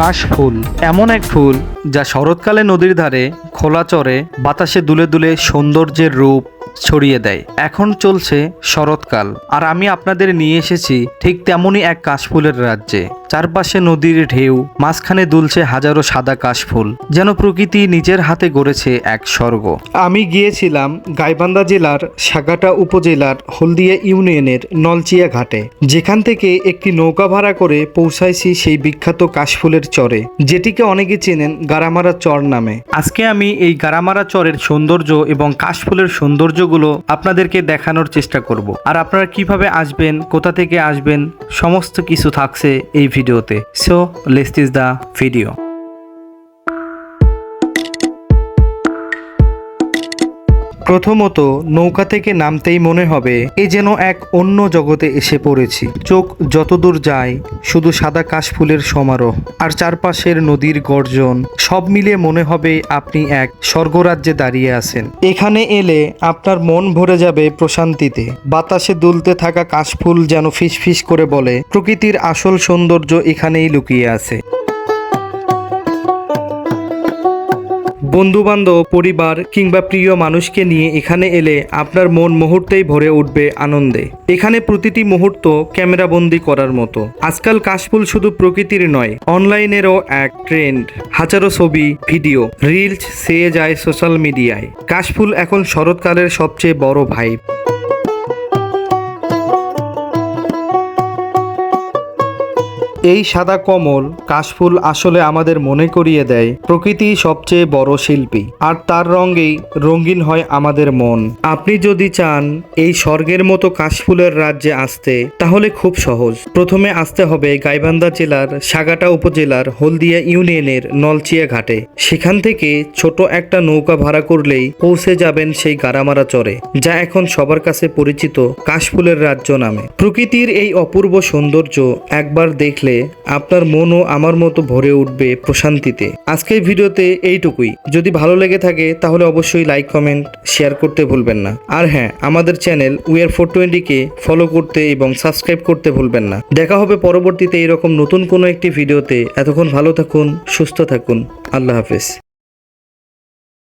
কাশফুল এমন এক ফুল যা শরৎকালে নদীর ধারে খোলা চরে বাতাসে দুলে দুলে সৌন্দর্যের রূপ ছড়িয়ে দেয়। এখন চলছে শরৎকাল, আর আমি আপনাদের নিয়ে এসেছি ঠিক তেমনই এক কাশফুলের রাজ্যে। চারপাশে নদীর ঢেউ মাঝখানে দুলছে হাজারো সাদা কাশফুল যেন প্রকৃতি নিজের হাতে গড়েছে এক স্বর্গ। আমি গিয়েছিলাম গাইবান্ধা জেলার সাগাটা উপজেলার হলদিয়া ইউনিয়নের নলচিয়া ঘাটে। যেখান থেকে একটি নৌকা ভাড়া করে পৌঁছাইছি সেই বিখ্যাত কাশফুলের চরে যেটিকে অনেকে চেনেন গারামারা চর নামে। আজকে আমি এই গারামারা চরের সৌন্দর্য এবং কাশফুলের সৌন্দর্যগুলো আপনাদেরকে দেখানোর চেষ্টা করব। আর আপনারা কীভাবে আসবেন কোথা থেকে আসবেন সমস্ত কিছু থাকছে এই ভিডিওতে। সো লেস্ট ইজ দ্য ভিডিও প্রথমত নৌকা থেকে নামতেই মনে হবে, এ যেন এক অন্য জগতে এসে পড়েছি। চোখ যতদূর যায়, শুধু সাদা কাশফুলের সমারোহ, আর চারপাশের নদীর গর্জন, সব মিলিয়ে মনে হবে আপনি এক স্বর্গরাজ্যে দাঁড়িয়ে আছেন। এখানে এলে আপনার মন ভরে যাবে প্রশান্তিতে। বাতাসে দুলতে থাকা কাশফুল যেন ফিসফিস করে বলে, প্রকৃতির আসল সৌন্দর্য এখানেই লুকিয়ে আছে। বন্ধুবান্ধব, পরিবার কিংবা প্রিয় মানুষকে নিয়ে এখানে এলে আপনার মন মুহূর্তেই ভরে উঠবে আনন্দে। এখানে প্রতিটি মুহূর্ত ক্যামেরাবন্দি করার মতো। আজকাল কাশফুল শুধু প্রকৃতির নয়, অনলাইনেরও এক ট্রেন্ড। হাজারো ছবি, ভিডিও, রিলস সেয়ে যায় সোশ্যাল মিডিয়ায়। কাশফুল এখন শরৎকালের সবচেয়ে বড় ভাইব। এই সাদা কমল কাশফুল আসলে আমাদের মনে করিয়ে দেয় প্রকৃতি সবচেয়ে বড় শিল্পী। আর তার রঙেই রঙিন হয় আমাদের মন। আপনি যদি চান এই স্বর্গের মতো কাশফুলের রাজ্যে আসতে, তাহলে খুব সহজ। প্রথমে আসতে হবে গাইবান্ধা জেলার সাগাটা উপজেলার হলদিয়া ইউনিয়নের নলচিয়া ঘাটে। সেখান থেকে ছোট একটা নৌকা ভাড়া করলেই পৌঁছে যাবেন সেই গারামারা চরে, যা এখন সবার কাছে পরিচিত কাশফুলের রাজ্য নামে। প্রকৃতির এই অপূর্ব সৌন্দর্য একবার দেখলে আপনার মনও আমার মতো ভরে উঠবে প্রশান্তিতে। আজকের ভিডিওতে এইটুকুই। যদি ভালো লেগে থাকে, তাহলে অবশ্যই লাইক কমেন্ট শেয়ার করতে ভুলবেন না। আর হ্যাঁ আমাদের চ্যানেল উইয়ার ফোর টোয়েন্টিকে ফলো করতে এবং সাবস্ক্রাইব করতে ভুলবেন না। দেখা হবে পরবর্তীতে এরকম নতুন কোনো একটি ভিডিওতে। এতক্ষণ ভালো থাকুন, সুস্থ থাকুন। আল্লাহ হাফেজ।